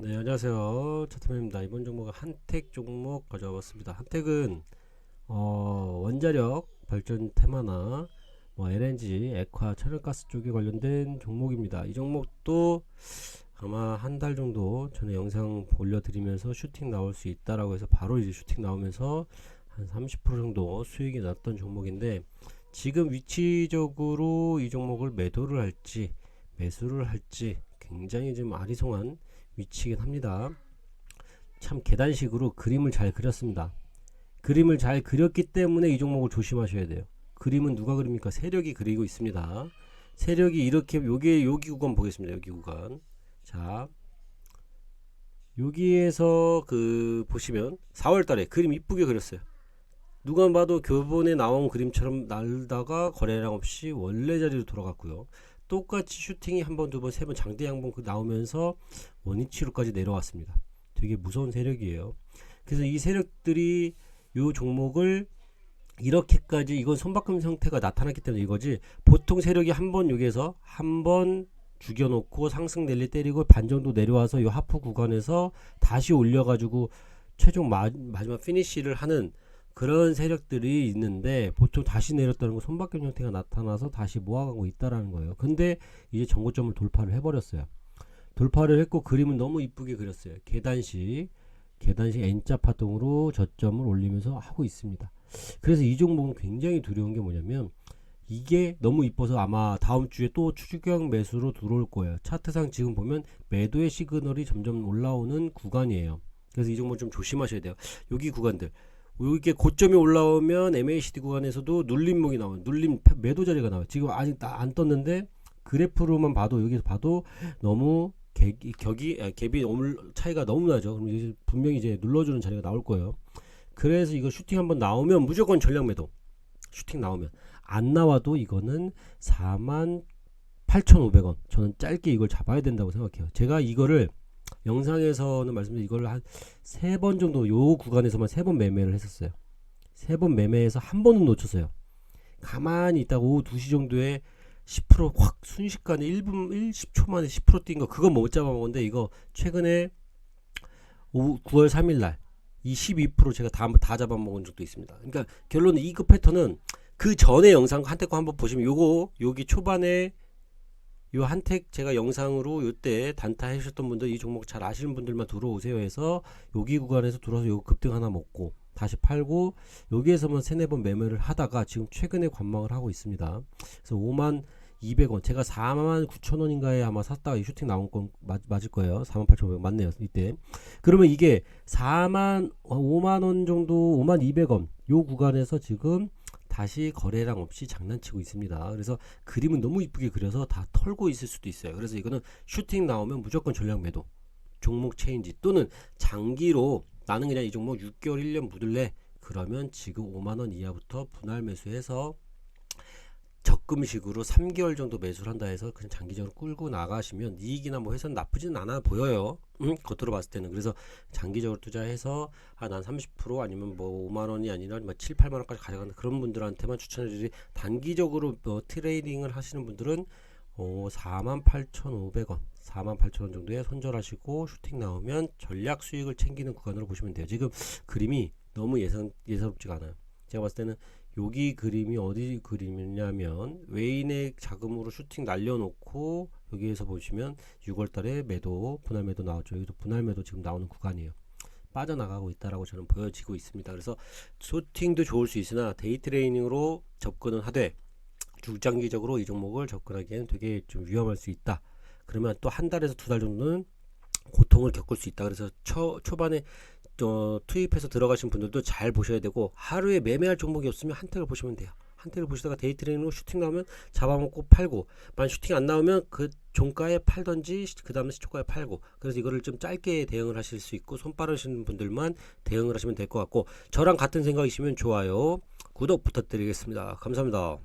네, 안녕하세요. 차트맨입니다. 이번 종목은 한택 종목 가져와 봤습니다. 한택은 어, 원자력 발전 테마나 뭐 LNG, 액화, 천연가스 쪽에 관련된 종목입니다. 이 종목도 아마 한 달 정도 전에 영상 올려드리면서 슈팅 나올 수 있다라고 해서 바로 이제 슈팅 나오면서 한 30% 정도 수익이 났던 종목인데 지금 위치적으로 이 종목을 매도를 할지 매수를 할지 굉장히 좀 아리송한 위치긴 합니다. 참 계단식으로 그림을 잘 그렸습니다. 그림을 잘 그렸기 때문에 이 종목을 조심하셔야 돼요. 그림은 누가 그립니까? 세력이 그리고 있습니다. 세력이 이렇게 요게 여기 구간 보겠습니다. 여기 구간. 자. 여기에서 그 보시면 4월 달에 그림 이쁘게 그렸어요. 누가 봐도 교본에 나온 그림처럼 날다가 거래량 없이 원래 자리로 돌아갔고요. 똑같이 슈팅이 한 번, 두 번, 세 번 장대 양봉 그 나오면서 원위치로까지 내려왔습니다. 되게 무서운 세력이에요. 그래서 이 세력들이 이 종목을 이렇게까지 이건 손바꿈 형태가 나타났기 때문에 이거지 보통 세력이 한 번 여기에서 한 번 죽여놓고 상승 랠리 때리고 반 정도 내려와서 이 하프 구간에서 다시 올려가지고 최종 마, 마지막 피니쉬를 하는 그런 세력들이 있는데 보통 다시 내렸다는 건 손바꿈 형태가 나타나서 다시 모아가고 있다라는 거예요. 근데 이제 정고점을 돌파를 해버렸어요. 돌파를 했고 그림은 너무 이쁘게 그렸어요. 계단식 계단식 N자 파동으로 저점을 올리면서 하고 있습니다. 그래서 이 종목은 굉장히 두려운 게 뭐냐면 이게 너무 이뻐서 아마 다음 주에 또 추격 매수로 들어올 거예요. 차트상 지금 보면 매도의 시그널이 점점 올라오는 구간이에요. 그래서 이 종목 좀 조심하셔야 돼요. 여기 구간들 이게 고점이 올라오면 MACD 구간에서도 눌림목이 나와요. 눌림 매도 자리가 나와요. 지금 아직 안 떴는데 그래프로만 봐도 여기서 봐도 너무 격이, 격이 아, 갭이 오물 차이가 너무 나죠. 그럼 이제 분명히 이제 눌러주는 자리가 나올 거예요. 그래서 이거 슈팅 한번 나오면 무조건 전략 매도. 슈팅 나오면 안 나와도 이거는 4만 8,500원. 저는 짧게 이걸 잡아야 된다고 생각해요. 제가 이거를 영상에서는 말씀드린 이걸 한 세 번 정도 요 구간에서만 세 번 매매를 했었어요. 세 번 매매해서 한 번은 놓쳤어요. 가만히 있다가 오후 2시 정도에 10%확 순식간에 1분 1 10초 만에 10%뛴 거 그거 못 잡아먹었는데 이거 최근에 오후 9월 3일 날 이 12% 제가 다, 다 잡아먹은 적도 있습니다. 그러니까 결론은 이그 패턴은 그 전에 영상 한때 거 한번 보시면 요거 여기 초반에 요 한택 제가 영상으로 요때 단타 하셨던 분들 이 종목 잘 아시는 분들만 들어오세요 해서 여기 구간에서 들어서 요 급등 하나 먹고 다시 팔고 여기에서만 세네 번 매매를 하다가 지금 최근에 관망을 하고 있습니다. 그래서 5만 200원 제가 4만 9천 원인가에 아마 샀다가 이 슈팅 나온 건 맞, 맞을 거예요. 4만 8천 원 맞네요. 이때 그러면 이게 4만 5만 원 정도 5만 200원 요 구간에서 지금 다시 거래량 없이 장난치고 있습니다. 그래서 그림은 너무 이쁘게 그려서 다 털고 있을 수도 있어요. 그래서 이거는 슈팅 나오면 무조건 전략 매도, 종목 체인지 또는 장기로 나는 그냥 이 종목 6개월, 1년 묻을래. 그러면 지금 5만 원 이하부터 분할 매수해서 적금식으로 3개월 정도 매수를 한다 해서 그냥 장기적으로 끌고 나가시면 이익이나 뭐 해서는 나쁘진 않아 보여요. 음, 겉으로 봤을 때는 그래서 장기적으로 투자해서 아 난 30% 아니면 뭐 5만 원이 아니라 뭐 7, 8만 원까지 가져가는 그런 분들한테만 추천해드리 단기적으로 뭐 트레이딩을 하시는 분들은 어, 48,500원, 48,000원 정도에 손절하시고 슈팅 나오면 전략 수익을 챙기는 구간으로 보시면 돼요. 지금 그림이 너무 예상 예사롭지가 않아요. 제가 봤을 때는 여기 그림이 어디 그림이냐면 외인의 자금으로 슈팅 날려놓고 여기에서 보시면 6월달에 매도 분할 매도 나왔죠. 여기도 분할 매도 지금 나오는 구간이에요. 빠져나가고 있다라고 저는 보여지고 있습니다. 그래서 슈팅도 좋을 수 있으나 데이 트레이닝으로 접근은 하되 중장기적으로 이 종목을 접근하기에는 되게 좀 위험할 수 있다. 그러면 또 한 달에서 두 달 정도는 고통을 겪을 수 있다. 그래서 초, 초반에 어, 투입해서 들어가신 분들도 잘 보셔야 되고 하루에 매매할 종목이 없으면 한택을 보시면 돼요. 한택을 보시다가 데이트레이닝으로 슈팅 나오면 잡아먹고 팔고 만 슈팅 안 나오면 그 종가에 팔던지 그 다음에 시초가에 팔고 그래서 이거를 좀 짧게 대응을 하실 수 있고 손 빠르신 분들만 대응을 하시면 될 것 같고 저랑 같은 생각이시면 좋아요 구독 부탁드리겠습니다 감사합니다